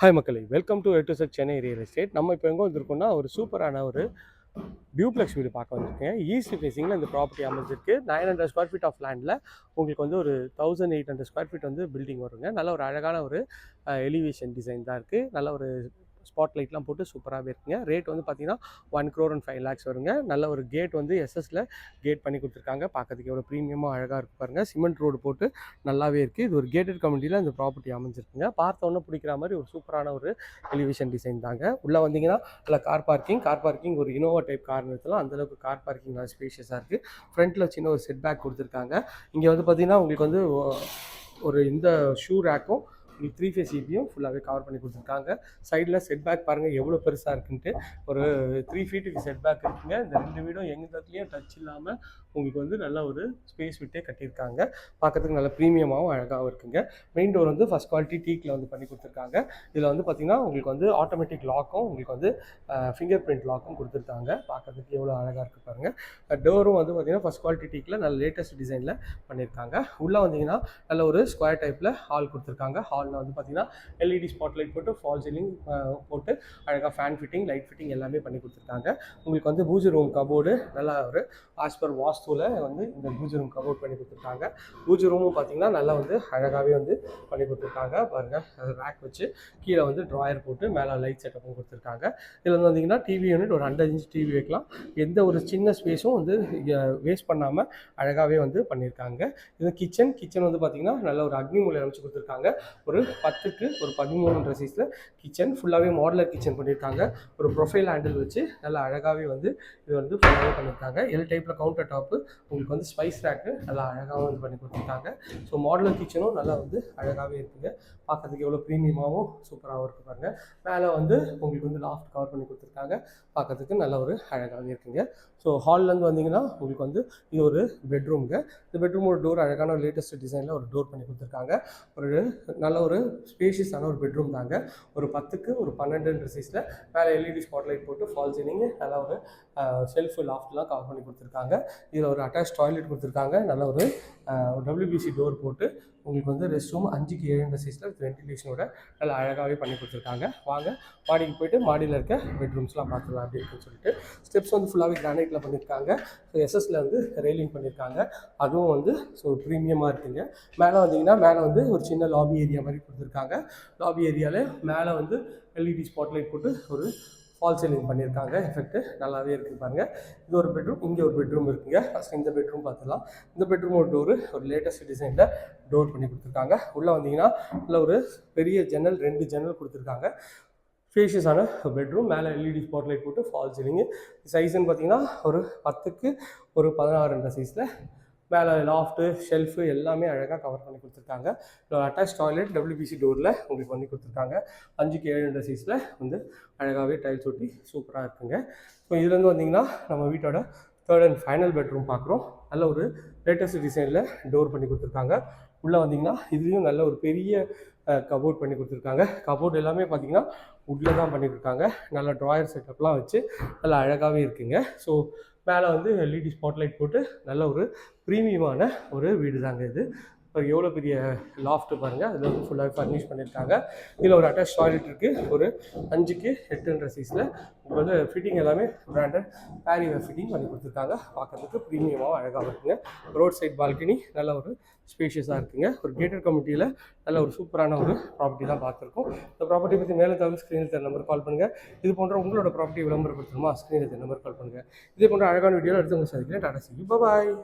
Hi மக்களே welcome to எட்டு செட் சென்னை ரியல் எஸ்டேட் நம்ம இப்போ எங்கே வந்திருக்கோம்னா ஒரு சூப்பரான ஒரு டியூப்ளெக்ஸ் வீடு பார்க்க வந்திருக்கேன். ஈஸ்ட் ஃபேஸிங்கில் இந்த ப்ராப்பர்ட்டி அமைஞ்சிருக்கு. Nine hundred square feet of லேண்டில் உங்களுக்கு வந்து ஒரு thousand eight hundred square feet வந்து பில்டிங் வருங்க. நல்ல ஒரு அழகான ஒரு எலிவேஷன் டிசைன் தான் இருக்குது நல்ல ஒரு ஸ்பாட் லைட்லாம் போட்டு சூப்பராகவே இருக்குங்க. ரேட் வந்து பார்த்தீங்கன்னா one crore and five lakhs வருங்க. நல்ல ஒரு கேட் வந்து எஸ்எஸ்ல கேட் பண்ணி கொடுத்துருக்காங்க. பார்க்கறதுக்கு எவ்வளோ ப்ரீமியமாக அழகாக இருக்கு பாருங்கள் சிமெண்ட் ரோடு போட்டு நல்லாவே இருக்குது இது ஒரு கேட்டட் கம்யூனிட்டியில் இந்த ப்ராப்பர்ட்டி அமைஞ்சிருக்குங்க. பார்த்த பிடிக்கிற மாதிரி ஒரு சூப்பரான ஒரு எலிவேஷன் டிசைன் தாங்க. உள்ளே வந்தீங்கன்னா நல்லா கார் பார்க்கிங் கார் பார்க்கிங் ஒரு இனோவா டைப் கார் நிறுத்தலாம் அந்தளவுக்கு கார் பார்க்கிங் நல்லா ஸ்பேஷியஸாக இருக்குது ஃப்ரண்ட்டில் சின்ன ஒரு செட் பேக் கொடுத்துருக்காங்க. இங்கே வந்து பார்த்தீங்கன்னா உங்களுக்கு வந்து ஒரு இந்த ஷூ ரேக்கும் உங்களுக்கு த்ரீ ஃபேஸ் இபியும் ஃபுல்லாகவே கவர் பண்ணி கொடுத்துருக்காங்க. சைடில் செட் பேக் பாருங்கள் எவ்வளோ பெருசாக இருக்குன்ட்டு. ஒரு த்ரீ ஃபீட்டுக்கு செட் பேக் இருக்குங்க. இந்த ரெண்டு வீடும் எங்கள் இடத்துலையும் டச் இல்லாமல் உங்களுக்கு வந்து நல்ல ஒரு ஸ்பேஸ் விட்டே கட்டியிருக்காங்க. பார்க்கறதுக்கு நல்ல ப்ரீமியமாகவும் அழகாகவும் இருக்குங்க. மெயின் டோர் வந்து ஃபஸ்ட் குவாலிட்டி டீக்கில் வந்து பண்ணி கொடுத்துருக்காங்க. இதில் வந்து பார்த்தீங்கன்னா உங்களுக்கு வந்து ஆட்டோமேட்டிக் லாக்கும் உங்களுக்கு வந்து ஃபிங்கர் பிரிண்ட் லாக்கும் கொடுத்துருக்காங்க. பார்க்கறதுக்கு எவ்வளோ அழகாக இருக்கு பாருங்க. டோரும் வந்து பார்த்தீங்கன்னா ஃபஸ்ட் குவாலிட்டி டீக்கில் நல்ல லேட்டஸ்ட் டிசைனில் பண்ணியிருக்காங்க. உள்ளே வந்தீங்கன்னா நல்ல ஒரு ஸ்கொயர் டைப்பில் ஹால் கொடுத்துருக்காங்க. ஹாலில் வந்து பார்த்திங்கன்னா எல்இடி ஸ்பாட் லைட் போட்டு ஃபால் சீலிங் போட்டு அழகாக ஃபேன் ஃபிட்டிங் லைட் ஃபிட்டிங் எல்லாமே பண்ணி கொடுத்துருக்காங்க. உங்களுக்கு வந்து பூஜை ரூம் கபோர்டு நல்லா ஒரு ஆஸ் பர் வாஸ்துவில் வந்து இந்த பூஜை ரூம் கவர் பண்ணி கொடுத்துருக்காங்க. பூஜை ரூமும் பார்த்தீங்கன்னா நல்லா வந்து அழகாகவே வந்து பண்ணி கொடுத்துருக்காங்க. பாருங்கள் ரேக் வச்சு கீழே வந்து ட்ராயர் போட்டு மேலே லைட் செட்டப்பும் கொடுத்துருக்காங்க. இதில் வந்து பார்த்தீங்கன்னா டிவி யூனிட் ஒரு ஹண்ட்ரட் இன்ச் டிவி வைக்கலாம். எந்த ஒரு சின்ன ஸ்பேஸும் வந்து வேஸ்ட் பண்ணாமல் அழகாகவே வந்து பண்ணியிருக்காங்க. இது கிச்சன் கிச்சன் வந்து பார்த்தீங்கன்னா நல்ல ஒரு அக்னி மூலை அமைச்சு கொடுத்துருக்காங்க. ஒரு பத்துக்கு ஒரு பதிமூணுன்ற சைஸில் கிச்சன் ஃபுல்லாகவே மாடலர் கிச்சன் பண்ணியிருக்காங்க. ஒரு ப்ரொஃபைல் ஹேண்டில் வச்சு நல்லா அழகாகவே வந்து இது வந்து ஃபுல்லாகவே பண்ணியிருக்காங்க. எல் டைப்பில் கவுண்டர் டாப்பு உங்களுக்கு வந்து ஸ்பைஸ் ரேக்கு நல்லா அழகாகவும் இது பண்ணி கொடுத்துருக்காங்க. ஸோ மாடலர் கிச்சனும் நல்லா வந்து அழகாகவே இருக்குங்க. பார்க்கறதுக்கு எவ்வளோ ப்ரீமியமாகவும் சூப்பராகவும் இருக்கு பாருங்க. மேலே வந்து உங்களுக்கு வந்து லாஃப்ட் கவர் பண்ணி கொடுத்துருக்காங்க. பார்க்கறதுக்கு நல்ல ஒரு அழகாகவே இருக்குங்க. ஸோ ஹால்லேருந்து வந்தீங்கன்னா உங்களுக்கு வந்து இது ஒரு பெட்ரூம்ங்க இந்த பெட்ரூமோட டோர் அழகான லேட்டஸ்ட் டிசைனில் ஒரு டோர் பண்ணி கொடுத்துருக்காங்க. ஒரு நல்ல ஒரு ஸ்பேஷியஸான ஒரு பெட்ரூம் தாங்க. ஒரு பத்துக்கு ஒரு பன்னெண்டுன்ற சைஸில் மேலே எல்இடி ஸ்பாட்லைட் போட்டு ஃபால் சீலிங் நல்லா ஒரு ஷெல்ஃபு லாஃப்ட்லாம் கவர் பண்ணி கொடுத்துருக்காங்க. இதில் ஒரு அட்டாச் டாய்லெட் கொடுத்துருக்காங்க. நல்ல ஒரு டபிள்யூபிசி டோர் போட்டு உங்களுக்கு வந்து ரெஸ்ட் ரூம் அஞ்சுக்கு ஏழுன்ற சைஸில் வித் வென்டிலேஷனோட நல்லா அழகாகவே பண்ணி கொடுத்துருக்காங்க. வாங்க மாடிக்கு போயிட்டு மாடியில் இருக்க பெட்ரூம்ஸ்லாம் பார்த்துக்கலாம் அப்படி இருக்குன்னு சொல்லிட்டு ஸ்டெப்ஸ் வந்து ஃபுல்லாகவே கிரானைட்டில் பண்ணியிருக்காங்க. ஸோ எஸ்எஸ்ல வந்து ரெயிலிங் பண்ணியிருக்காங்க. அதுவும் வந்து ஸோ ப்ரீமியமாக இருக்குங்க. மேலே வந்தீங்கன்னா மேலே வந்து ஒரு சின்ன லாபி ஏரியா மாதிரி கொடுத்துருக்காங்க. லாபி ஏரியாவில் மேலே வந்து எல்இடி ஸ்பாட்லைட் போட்டு ஒரு ஃபால் சீலிங் பண்ணியிருக்காங்க. எஃபெக்ட் நல்லாவே இருக்குது பாருங்க. இது ஒரு பெட்ரூம் இங்கே ஒரு பெட்ரூம் இருக்குங்க. ஃபஸ்ட் இந்த பெட்ரூம் பார்த்துலாம் இந்த பெட்ரூம் ஒரு டோரு ஒரு லேட்டஸ்ட் டிசைனில் டோர் பண்ணி கொடுத்துருக்காங்க. உள்ளே வந்தீங்கன்னா உள்ள ஒரு பெரிய ஜன்னல் ரெண்டு ஜன்னல் கொடுத்துருக்காங்க. ஸ்பேஷியஸான பெட்ரூம் மேலே எல்இடி ஸ்பாட்லைட் போட்டு ஃபால் சீலிங்கு சைஸ்ன்னு பார்த்தீங்கன்னா ஒரு பத்துக்கு ஒரு பதினாறுன்ற சைஸில் மேலே லாஃப்ட்டு ஷெல்ஃபு எல்லாமே அழகாக கவர் பண்ணி கொடுத்துருக்காங்க. அட்டாச் டாய்லெட் டபிள்யூபிசி டோரில் உங்களுக்கு பண்ணி கொடுத்துருக்காங்க. அஞ்சுக்கு ஏழு சைஸில் வந்து அழகாகவே டைல்ஸ் ஒட்டி சூப்பராக இருக்குங்க. ஸோ இதுலேருந்து வந்தீங்கன்னா நம்ம வீட்டோட தேர்ட் அண்ட் ஃபைனல் பெட்ரூம் பார்க்குறோம் நல்ல ஒரு லேட்டஸ்ட் டிசைனில் டோர் பண்ணி கொடுத்துருக்காங்க. உள்ளே வந்தீங்கன்னா இதுலேயும் நல்ல ஒரு பெரிய கபோர்ட் பண்ணி கொடுத்துருக்காங்க. கபோர்ட் எல்லாமே பார்த்தீங்கன்னா உட்டில் தான் பண்ணி நல்ல ட்ராயர் செட்டப்லாம் வச்சு நல்லா அழகாகவே இருக்குங்க. ஸோ மேலே வந்து எல்இடி ஸ்பாட்லைட் போட்டு நல்ல ஒரு ப்ரீமியமான ஒரு வீடு தாங்க இது. ஒரு எவ்வளோ பெரிய லாஃப்ட் பாருங்கள் அதில் வந்து ஃபுல்லாக ஃபர்னிஷ் பண்ணியிருக்காங்க இதில் ஒரு அட்டாச் டாய்லெட் இருக்குது ஒரு அஞ்சுக்கு எட்டுன்ற சைஸில் உங்களுக்கு வந்து ஃபிட்டிங் எல்லாமே பிராண்டட் பேரிவேர் ஃபிட்டிங் பண்ணி கொடுத்துருக்காங்க. பார்க்கறதுக்கு ப்ரீமியமாகவும் அழகாக இருக்குங்க ரோட் சைட் பால்கனி நல்ல ஒரு ஸ்பேஷியஸாக இருக்குங்க. ஒரு கேட்டட் கமிட்டியில் நல்ல ஒரு சூப்பரான ஒரு ப்ராப்பர்ட்டி தான் பார்த்துருக்கோம். இந்த ப்ராப்பர்ட்டி பற்றி மேலே தவிர ஸ்க்ரீனில் தர நம்பர் கால் பண்ணுங்கள் இது போன்ற உங்களோட ப்ராப்பர்ட்டி விளம்பரப்படுத்தணுமா? ஸ்க்ரீனில் தர நம்பர் கால் பண்ணுங்கள் இதே போன்ற அழகான வீடியோவில் எடுத்து உங்கள் சந்திக்கிறேன். டாடா சி பாய்